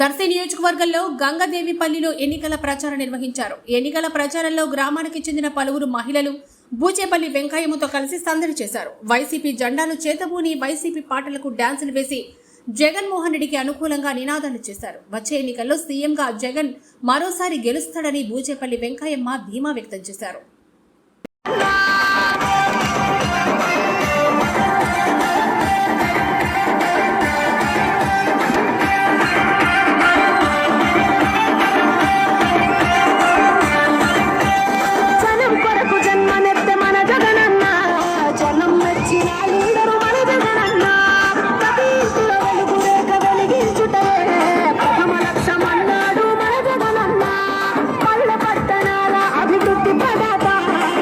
దర్శి నియోజకవర్గంలో గంగదేవిపల్లిలో ఎన్నికల ప్రచారం నిర్వహించారు. ఎన్నికల ప్రచారంలో గ్రామానికి చెందిన పలువురు మహిళలు బూచేపల్లి వెంకయ్యమ్మతో కలిసి సందడి చేశారు. వైసీపీ జెండాను చేతబూని వైసీపీ పాటలకు డ్యాన్సులు వేసి జగన్మోహన్ రెడ్డికి అనుకూలంగా నినాదాలు చేశారు. వచ్చే ఎన్నికల్లో సీఎంగా జగన్ మరోసారి గెలుస్తాడని బూచేపల్లి వెంకయ్యమ్మ ధీమా వ్యక్తం చేశారు.